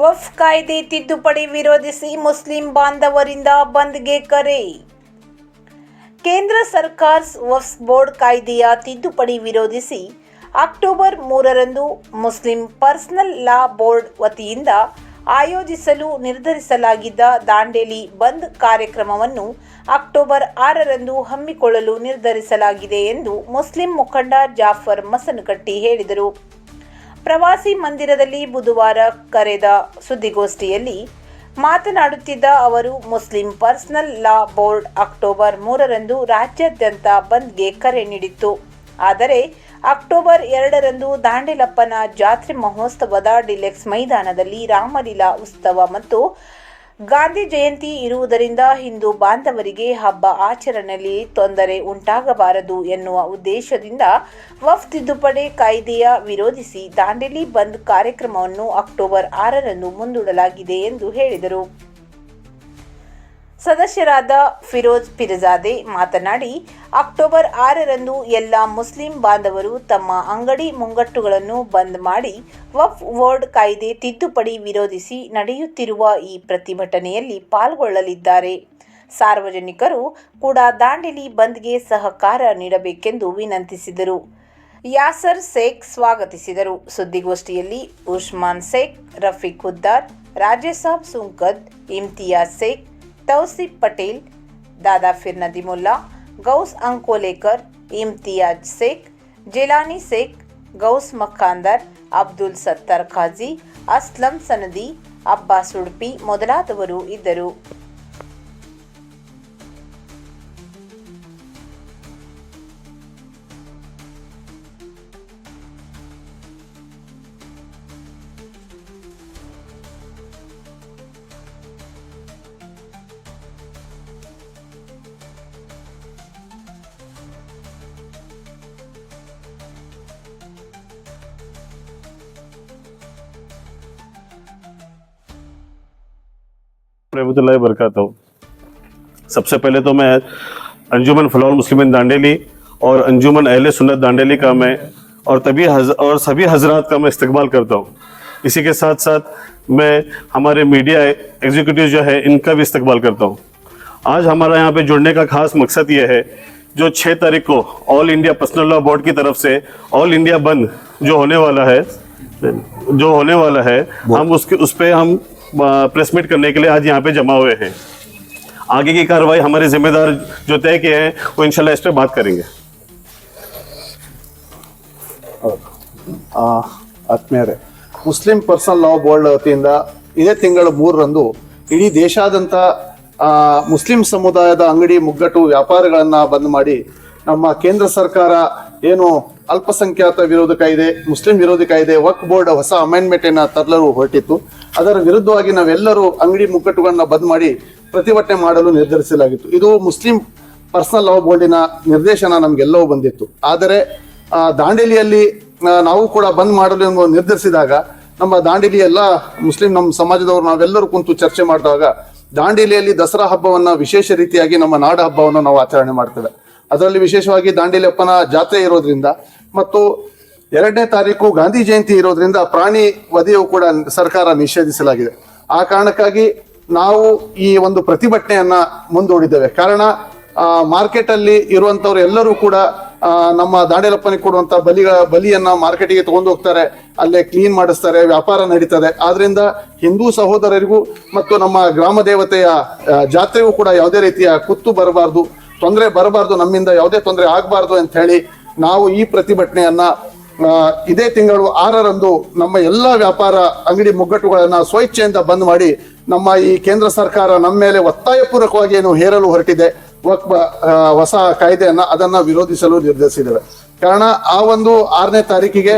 ವಫ್ ಕಾಯ್ದೆ ತಿದ್ದುಪಡಿ ವಿರೋಧಿಸಿ ಮುಸ್ಲಿಂ ಬಾಂಧವರಿಂದ ಬಂದ್ಗೆ ಕರೆ. ಕೇಂದ್ರ ಸರ್ಕಾರ ವಫ್ಸ್ ಬೋರ್ಡ್ ಕಾಯ್ದೆಯ ತಿದ್ದುಪಡಿ ವಿರೋಧಿಸಿ ಅಕ್ಟೋಬರ್ ಮೂರರಂದು ಮುಸ್ಲಿಂ ಪರ್ಸನಲ್ ಲಾ ಬೋರ್ಡ್ ವತಿಯಿಂದ ಆಯೋಜಿಸಲು ನಿರ್ಧರಿಸಲಾಗಿದ್ದ ದಾಂಡೇಲಿ ಬಂದ್ ಕಾರ್ಯಕ್ರಮವನ್ನು ಅಕ್ಟೋಬರ್ ಆರರಂದು ಹಮ್ಮಿಕೊಳ್ಳಲು ನಿರ್ಧರಿಸಲಾಗಿದೆ ಎಂದು ಮುಸ್ಲಿಂ ಮುಖಂಡ ಜಾಫರ್ ಮಸನಕಟ್ಟಿ ಹೇಳಿದರು. ಪ್ರವಾಸಿ ಮಂದಿರದಲ್ಲಿ ಬುಧವಾರ ಕರೆದ ಸುದ್ದಿಗೋಷ್ಠಿಯಲ್ಲಿ ಮಾತನಾಡುತ್ತಿದ್ದ ಅವರು, Muslim personal law board October ಮೂರರಂದು ರಾಜ್ಯಾದ್ಯಂತ ಬಂದ್ಗೆ ಕರೆ ನೀಡಿತ್ತು. ಆದರೆ, ಅಕ್ಟೋಬರ್ ಎರಡರಂದು ದಾಂಡೇಲಪ್ಪನ ಜಾತ್ರೆ ಮಹೋತ್ಸವದ ಡಿಲೆಕ್ಸ್ ಮೈದಾನದಲ್ಲಿ ರಾಮಲೀಲಾ ಉತ್ಸವ ಮತ್ತು ಗಾಂಧಿ ಜಯಂತಿ ಇರುವುದರಿಂದ ಹಿಂದೂ ಬಾಂಧವರಿಗೆ ಹಬ್ಬ ಆಚರಣೆಯಲ್ಲಿ ತೊಂದರೆ ಉಂಟಾಗಬಾರದು ಎನ್ನುವ ಉದ್ದೇಶದಿಂದ ವಫ್ ತಿದ್ದುಪಡಿ ಕಾಯ್ದೆಯ ವಿರೋಧಿಸಿ ದಾಂಡೇಲಿ ಬಂದ್ ಕಾರ್ಯಕ್ರಮವನ್ನು ಅಕ್ಟೋಬರ್ ಆರರಂದು ಮುಂದೂಡಲಾಗಿದೆ ಎಂದು ಹೇಳಿದರು. ಸದಸ್ಯರಾದ ಫಿರೋಜ್ ಪಿರಜಾದೆ ಮಾತನಾಡಿ, ಅಕ್ಟೋಬರ್ ಆರರಂದು ಎಲ್ಲ ಮುಸ್ಲಿಂ ಬಾಂಧವರು ತಮ್ಮ ಅಂಗಡಿ ಮುಂಗಟ್ಟುಗಳನ್ನು ಬಂದ್ ಮಾಡಿ ವಫ್ ವರ್ಡ್ ಕಾಯ್ದೆ ತಿದ್ದುಪಡಿ ವಿರೋಧಿಸಿ ನಡೆಯುತ್ತಿರುವ ಈ ಪ್ರತಿಭಟನೆಯಲ್ಲಿ ಪಾಲ್ಗೊಳ್ಳಲಿದ್ದಾರೆ. ಸಾರ್ವಜನಿಕರು ಕೂಡ ದಾಂಡೇಲಿ ಬಂದ್ಗೆ ಸಹಕಾರ ನೀಡಬೇಕೆಂದು ವಿನಂತಿಸಿದರು. ಯಾಸರ್ ಶೇಖ್ ಸ್ವಾಗತಿಸಿದರು. ಸುದ್ದಿಗೋಷ್ಠಿಯಲ್ಲಿ ಉಸ್ಮಾನ್ ಶೇಖ್, ರಫೀಕ್ ಹುದ್ದಾರ್ ರಾಜೇಸಾಬ್ ಸುಂಕದ್, ಇಮ್ತಿಯಾಜ್ ಶೇಖ್ ತೌಸಿಫ್ ಪಟೇಲ್ ದಾದಾಫಿರ್ ನದಿಮುಲ್ಲಾ ಗೌಸ್ ಅಂಕೋಲೇಕರ್, ಇಮ್ತಿಯಾಜ್ ಶೇಖ್, ಜೆಲಾನಿ ಶೇಖ್, ಗೌಸ್ ಮಖಾಂದರ್, ಅಬ್ದುಲ್ ಸತ್ತಾರ್ ಖಾಜಿ, ಅಸ್ಲಂ ಸನದಿ, ಅಬ್ಬಾಸ್ ಉಡುಪಿ ಮೊದಲಾದವರು ಇದ್ದರು. रहमतुल्लाहि बरकातहू सबसे पहले तो मैं अंजुमन फलाउल मुस्लिम दांडेली और अंजुमन अहले सुन्नत दांडेली का मैं और तभी हज, और सभी हजरात का मैं इस्तकबाल करता हूँ। इसी के साथ साथ मैं हमारे मीडिया एग्जीक्यूटिव जो है इनका भी इस्तकबाल करता हूँ। आज हमारा यहाँ पे जुड़ने का खास मकसद ये है जो छः तारीख को all India personal law board की तरफ़ से ऑल इंडिया बंद जो होने वाला है जो होने वाला है हम उसके उस पर हम प्रेस मीट करने के लिए आज यहाँ पे जमा हुए हैं आगे की कार्रवाई हमारे जिम्मेदार जो तय किए हैं वो इंशाल्लाह इस पर बात करेंगे ಆ, ಆತ್ಮೀಯರೇ ಮುಸ್ಲಿಂ ಪರ್ಸನಲ್ ಲಾ ಬೋರ್ಡ್ ವತಿಯಿಂದ ಇದೇ ತಿಂಗಳ ಮೂರರಂದು ಇಡೀ ದೇಶಾದ್ಯಂತ ಆ, ಮುಸ್ಲಿಂ ಸಮುದಾಯದ ಅಂಗಡಿ ಮುಗ್ಗಟ್ಟು ವ್ಯಾಪಾರಗಳನ್ನ ಬಂದ್ ಮಾಡಿ ನಮ್ಮ ಕೇಂದ್ರ ಸರ್ಕಾರ ಏನು ಅಲ್ಪಸಂಖ್ಯಾತ ವಿರೋಧ ಕಾಯ್ದೆ, ಮುಸ್ಲಿಂ ವಿರೋಧಿ ಕಾಯ್ದೆ ವಕ್ ಬೋರ್ಡ್ ಹೊಸ ಅಮೆಂಡ್ಮೆಂಟ್ ಅನ್ನ ತರಲು ಹೊರಟಿತ್ತು. ಅದರ ವಿರುದ್ಧವಾಗಿ ನಾವೆಲ್ಲರೂ ಅಂಗಡಿ ಮುಗ್ಗಟ್ಟುಗಳನ್ನ ಬಂದ್ ಮಾಡಿ ಪ್ರತಿಭಟನೆ ಮಾಡಲು ನಿರ್ಧರಿಸಲಾಗಿತ್ತು. ಇದು ಮುಸ್ಲಿಂ ಪರ್ಸನಲ್ ಲಾ ಬೋರ್ಡಿನ ನಿರ್ದೇಶನ ನಮ್ಗೆಲ್ಲವೂ ಬಂದಿತ್ತು. ಆದರೆ ದಾಂಡೇಲಿಯಲ್ಲಿ ನಾವು ಕೂಡ ಬಂದ್ ಮಾಡಲು ನಿರ್ಧರಿಸಿದಾಗ, ನಮ್ಮ ದಾಂಡೇಲಿ ಎಲ್ಲ ಮುಸ್ಲಿಂ ನಮ್ಮ ಸಮಾಜದವರು ನಾವೆಲ್ಲರೂ ಕುಂತು ಚರ್ಚೆ ಮಾಡಿದಾಗ, ದಾಂಡೇಲಿಯಲ್ಲಿ ದಸರಾ ಹಬ್ಬವನ್ನ ವಿಶೇಷ ರೀತಿಯಾಗಿ ನಮ್ಮ ನಾಡ ಹಬ್ಬವನ್ನು ನಾವು ಆಚರಣೆ ಮಾಡ್ತೇವೆ. ಅದರಲ್ಲಿ ವಿಶೇಷವಾಗಿ ದಾಂಡೇಲಿಯಪ್ಪನ ಜಾತ್ರೆ ಇರೋದ್ರಿಂದ ಮತ್ತು ಎರಡನೇ ತಾರೀಕು ಗಾಂಧಿ ಜಯಂತಿ ಇರೋದ್ರಿಂದ ಪ್ರಾಣಿ ವಧೆಯು ಕೂಡ ಸರ್ಕಾರ ನಿಷೇಧಿಸಲಾಗಿದೆ. ಆ ಕಾರಣಕ್ಕಾಗಿ ನಾವು ಈ ಒಂದು ಪ್ರತಿಭಟನೆಯನ್ನ ಮುಂದೂಡಿದ್ದೇವೆ. ಕಾರಣ ಮಾರ್ಕೆಟ್ ಅಲ್ಲಿ ಇರುವಂತವ್ರು ಎಲ್ಲರೂ ಕೂಡ ನಮ್ಮ ದಾಂಡೇಲಪ್ಪನಿಗೆ ಕೊಡುವಂತ ಬಲಿ ಬಲಿಯನ್ನ ಮಾರ್ಕೆಟಿಗೆ ತಗೊಂಡು ಹೋಗ್ತಾರೆ. ಅಲ್ಲೇ ಕ್ಲೀನ್ ಮಾಡಿಸ್ತಾರೆ, ವ್ಯಾಪಾರ ನಡೀತದೆ. ಆದ್ರಿಂದ ಹಿಂದೂ ಸಹೋದರರಿಗೂ ಮತ್ತು ನಮ್ಮ ಗ್ರಾಮ ದೇವತೆಯ ಜಾತ್ರೆಗೂ ಕೂಡ ಯಾವುದೇ ರೀತಿಯ ಕುತ್ತು ಬರಬಾರ್ದು. ತೊಂದರೆ ಬರಬಾರ್ದು, ನಮ್ಮಿಂದ ಯಾವುದೇ ತೊಂದರೆ ಆಗಬಾರ್ದು ಅಂತ ಹೇಳಿ ನಾವು ಈ ಪ್ರತಿಭಟನೆಯನ್ನ ಇದೇ ತಿಂಗಳು ಆರರಂದು ನಮ್ಮ ಎಲ್ಲ ವ್ಯಾಪಾರ ಅಂಗಡಿ ಮುಗ್ಗಟ್ಟುಗಳನ್ನ ಸ್ವೇಚ್ಛೆಯಿಂದ ಬಂದ್ ಮಾಡಿ ನಮ್ಮ ಈ ಕೇಂದ್ರ ಸರ್ಕಾರ ನಮ್ಮ ಮೇಲೆ ಒತ್ತಾಯಪೂರ್ವಕವಾಗಿ ಏನು ಹೇರಲು ಹೊರಟಿದೆ ಹೊಸ ಕಾಯ್ದೆಯನ್ನ ಅದನ್ನ ವಿರೋಧಿಸಲು ನಿರ್ಧರಿಸಿದ್ದೇವೆ. ಕಾರಣ ಆ ಒಂದು ಆರನೇ ತಾರೀಕಿಗೆ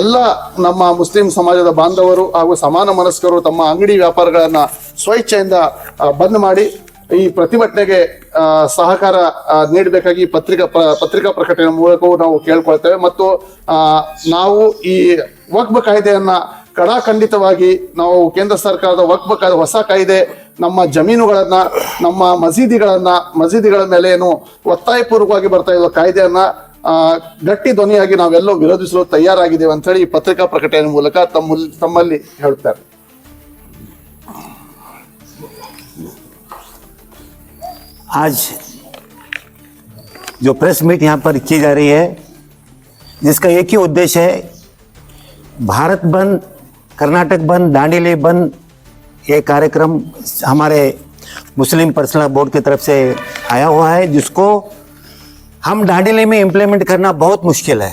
ಎಲ್ಲ ನಮ್ಮ ಮುಸ್ಲಿಂ ಸಮಾಜದ ಬಾಂಧವರು ಹಾಗೂ ಸಮಾನ ಮನಸ್ಕರು ತಮ್ಮ ಅಂಗಡಿ ವ್ಯಾಪಾರಗಳನ್ನ ಸ್ವೇಚ್ಛೆಯಿಂದ ಬಂದ್ ಮಾಡಿ ಈ ಪ್ರತಿಭಟನೆಗೆ ಸಹಕಾರ ನೀಡಬೇಕಾಗಿ ಪತ್ರಿಕಾ ಪತ್ರಿಕಾ ಪ್ರಕಟಣೆ ಮೂಲಕವೂ ನಾವು ಕೇಳ್ಕೊಳ್ತೇವೆ ಮತ್ತು ನಾವು ಈ ವಕ್ಬ ಕಾಯ್ದೆಯನ್ನ ಕಡಾಖಂಡಿತವಾಗಿ ನಾವು ಕೇಂದ್ರ ಸರ್ಕಾರದ ವಕ್ಬ ಕಾಯ್ದೆ, ಹೊಸ ಕಾಯ್ದೆ, ನಮ್ಮ ಜಮೀನುಗಳನ್ನ, ನಮ್ಮ ಮಸೀದಿಗಳನ್ನ, ಮಸೀದಿಗಳ ಮೇಲೆ ಏನು ಒತ್ತಾಯಪೂರ್ವಕವಾಗಿ ಬರ್ತಾ ಇರುವ ಕಾಯ್ದೆಯನ್ನ ಗಟ್ಟಿ ಧ್ವನಿಯಾಗಿ ನಾವೆಲ್ಲೋ ವಿರೋಧಿಸಲು ತಯಾರಾಗಿದ್ದೇವೆ ಅಂತ ಹೇಳಿ ಈ ಪತ್ರಿಕಾ ಪ್ರಕಟಣೆ ಮೂಲಕ ತಮ್ಮ ತಮ್ಮಲ್ಲಿ ಹೇಳ್ತಾರೆ. आज जो प्रेस मीट यहाँ पर की जा रही है, जिसका एक ही उद्देश्य है, भारत बंद, कर्नाटक बंद, दांडीली बंद, ये कार्यक्रम हमारे मुस्लिम पर्सनल बोर्ड की तरफ़ से आया हुआ है, जिसको हम दांडीली में इम्प्लीमेंट करना बहुत मुश्किल है।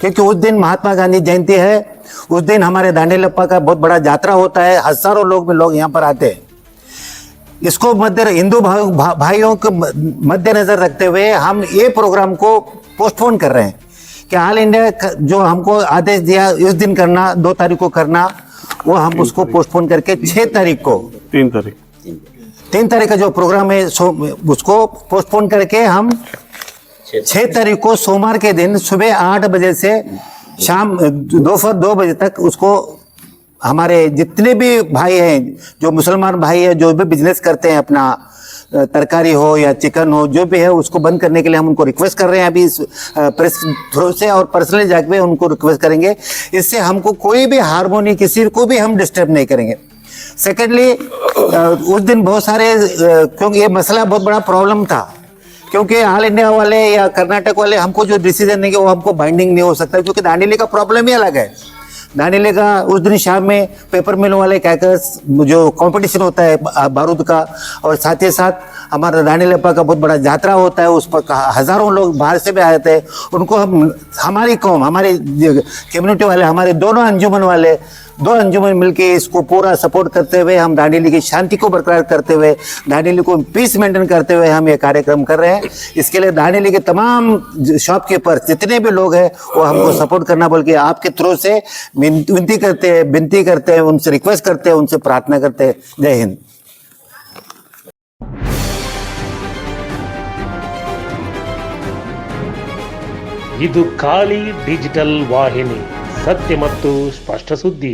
क्योंकि उस दिन महात्मा गांधी जयंती है, उस दिन हमारे दांडीलप्पा का बहुत बड़ा यात्रा होता है, हज़ारों लोग में लोग यहाँ पर आते हैं। इसको मध्य हिंदू भाई भा, भाइयों को मद्देनजर रखते हुए हम ये प्रोग्राम को पोस्टपोन कर रहे हैं कि ऑल इंडिया जो हमको आदेश दिया इस दिन करना दो तारीख को करना वो हम उसको पोस्टपोन करके छः तारीख। को। तीन तारीख। तीन तारीख का जो प्रोग्राम है सो उसको पोस्टपोन करके हम छह तारीख को सोमवार के दिन सुबह आठ बजे से शाम दोपहर दो बजे तक उसको हमारे जितने भी भाई हैं, जो मुसलमान भाई हैं, जो भी बिज़नेस करते हैं, अपना तरकारी हो या चिकन हो, जो भी है, उसको बंद करने के लिए हम उनको रिक्वेस्ट कर रहे हैं अभी इस प्रेस थ्रू से और पर्सनली जाके उनको रिक्वेस्ट करेंगे। इससे हमको कोई भी हारमोनी किसी को भी हम डिस्टर्ब नहीं करेंगे। सेकेंडली उस दिन बहुत सारे क्योंकि ये मसला बहुत बड़ा प्रॉब्लम था, क्योंकि ऑल इंडिया वाले या कर्नाटक वाले हमको जो डिसीज़न देंगे, वो हमको बाइंडिंग नहीं हो सकता, क्योंकि दांडेली का प्रॉब्लम ही अलग है। दांडेली का उस दिन शाम में पेपर मिलों वाले कैकर्स जो कंपटीशन होता है बारूद का, और साथ ही साथ हमारा दांडेलप्पा का बहुत बड़ा यात्रा होता है, उस पर हज़ारों लोग बाहर से भी आए थे। उनको हम, हमारी कौम, हमारी कम्युनिटी वाले, हमारे दोनों अंजुमन वाले दो अंजुमन मिलके इसको पूरा सपोर्ट करते हुए हम दांडेली की शांति को बरकरार करते हुए दांडेली को पीस मेंटेन करते हुए हम ये कार्यक्रम कर रहे हैं इसके लिए दांडेली के तमाम शॉपकीपर जितने भी लोग हैं वो हमको सपोर्ट करना बोल के आपके थ्रू से विन- विनती करते हैं विनती करते हैं उनसे रिक्वेस्ट करते हैं उनसे प्रार्थना करते हैं जय हिंद ಇದು ಖಾಲಿ ಡಿಜಿಟಲ್ ವಾಹಿನಿ ಸತ್ಯ ಮತ್ತು ಸ್ಪಷ್ಟ ಸುದ್ದಿ.